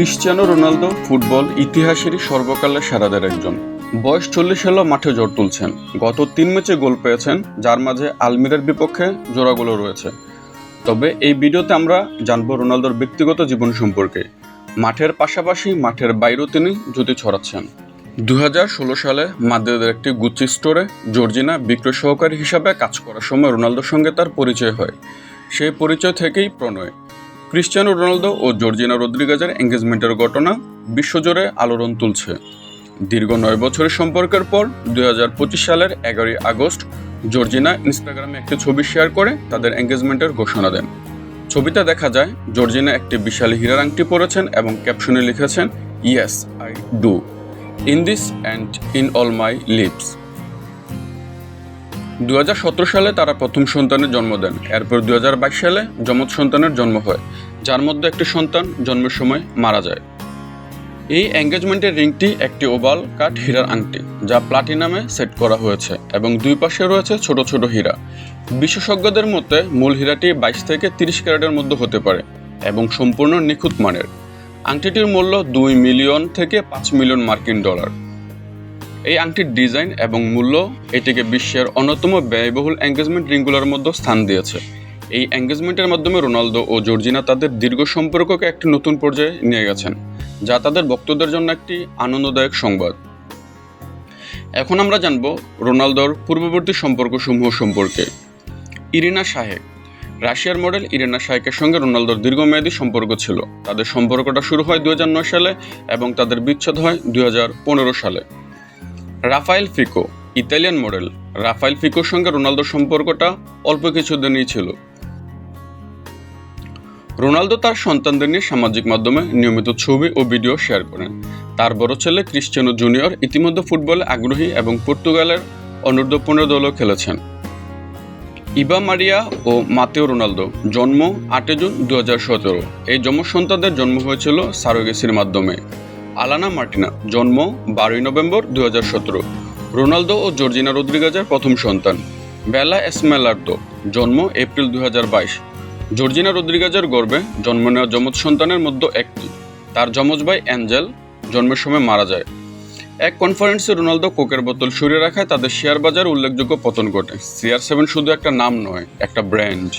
Cristiano Ronaldo football ইতিহাসেরই সর্বকালের সেরাদের একজন। বয়স চল্লিশ হলেও মাঠে জোর তুলছেন। গত তিন ম্যাচে গোল পেয়েছেন, যার মাঝে আলমিরার বিপক্ষে জোড়াগুলো রয়েছে। তবে এই ভিডিওতে আমরা জানব রোনালদোর ব্যক্তিগত জীবন সম্পর্কে। মাঠের পাশাপাশি মাঠের বাইরেও তিনি জ্যোতি ছড়াচ্ছেন। দু ষোলো সালে মাদ্রিদের একটি গুচি স্টোরে জর্জিনা বিক্রয় সহকারী হিসাবে কাজ করার সময় রোনালদোর সঙ্গে তার পরিচয় হয়। সেই পরিচয় থেকেই প্রণয়। ক্রিশ্চিয়ানো রোনালদো ও জর্জিনা রদ্রিগাজের এঙ্গেজমেন্টের ঘটনা বিশ্বজুড়ে আলোড়ন তুলছে। দীর্ঘ নয় বছরের সম্পর্কের পর দু হাজার পঁচিশ সালের এগারোই আগস্ট জর্জিনা ইনস্টাগ্রামে একটি ছবি শেয়ার করে তাদের এঙ্গেজমেন্টের ঘোষণা দেন। ছবিতে দেখা যায়, জর্জিনা একটি বিশাল হীরার আংটি পরেছেন এবং ক্যাপশনে লিখেছেন, yes, I do. In this and in all my lips. দুই হাজার সতেরো সালে তারা প্রথম সন্তানের জন্ম দেন। এরপর দুই হাজার বাইশ সালে যমজ সন্তানের জন্ম হয়। যার মধ্যে একটি সন্তান জন্মের সময় মারা যায়। এই এঙ্গেজমেন্টের রিংটি একটি ওভাল কাট হীরার আংটি, যা প্লাটিনামে সেট করা হয়েছে এবং দুই পাশে রয়েছে ছোট ছোট হীরা। বিশেষজ্ঞদের মতে, মূল হীরাটি বাইশ থেকে তিরিশ ক্যারেটের মধ্যে হতে পারে এবং সম্পূর্ণ নিখুঁত মানের। আংটিটির মূল্য দুই মিলিয়ন থেকে পাঁচ মিলিয়ন মার্কিন ডলার। এই আংটির ডিজাইন এবং মূল্য এটিকে বিশ্বের অন্যতম ব্যয়বহুল এঙ্গেজমেন্ট রিংগুলোর মধ্যে স্থান দিয়েছে। এই এঙ্গেজমেন্টের মাধ্যমে রোনালদো ও জর্জিনা তাদের দীর্ঘ সম্পর্ককে একটি নতুন পর্যায়ে নিয়ে গেছেন, যা তাদের ভক্তদের জন্য একটি আনন্দদায়ক সংবাদ। এখন আমরা জানব রোনালদোর পূর্ববর্তী সম্পর্কসমূহ সম্পর্কে। ইরিনা শাহেক রাশিয়ার মডেল ইরিনা শাহেকের সঙ্গে রোনালদোর দীর্ঘমেয়াদী সম্পর্ক ছিল। তাদের সম্পর্কটা শুরু হয় দুই হাজার নয় সালে এবং তাদের বিচ্ছেদ হয় দুই হাজার পনেরো সালে। Raffaele Fico, Italian model. Raffaele ফিকোর সঙ্গে রোনালদোর সম্পর্কটা অল্প কিছুদিনই ছিল। রোনালদো তার সন্তানদের নিয়ে সামাজিক মাধ্যমে নিয়মিত ছবি ও ভিডিও শেয়ার করেন। তার বড় ছেলে ক্রিশ্চিয়ানো জুনিয়র ইতিমধ্যে ফুটবলে আগ্রহী এবং পর্তুগালের অনূর্ধ্ব পনেরো দলও খেলেছেন। ইবা মারিয়া ও মাতেও রোনালদো জন্ম আটই জুন দু হাজার সতেরো। এই যমজ সন্তানদের জন্ম হয়েছিল সারোগেসির মাধ্যমে। আলানা মার্টিনা, জন্ম বারোই নভেম্বর দুই হাজার সতেরো। রোনালদো ও জর্জিনা রদ্রিগাজের প্রথম সন্তান। বেলা এসমেলার্দো, জন্ম এপ্রিল দু হাজার বাইশ। জর্জিনা রদ্রিগাজের গর্বে জন্ম নেওয়া যমজ সন্তানের মধ্যে একটি। তার যমজ ভাই অ্যাঞ্জেল জন্মের সময় মারা যায়। এক কনফারেন্সে রোনালদো কোকের বোতল সরিয়ে রাখায় তাদের শেয়ার বাজার উল্লেখযোগ্য পতন ঘটে। সিআর সেভেন শুধু একটা নাম নয়, একটা ব্র্যান্ড।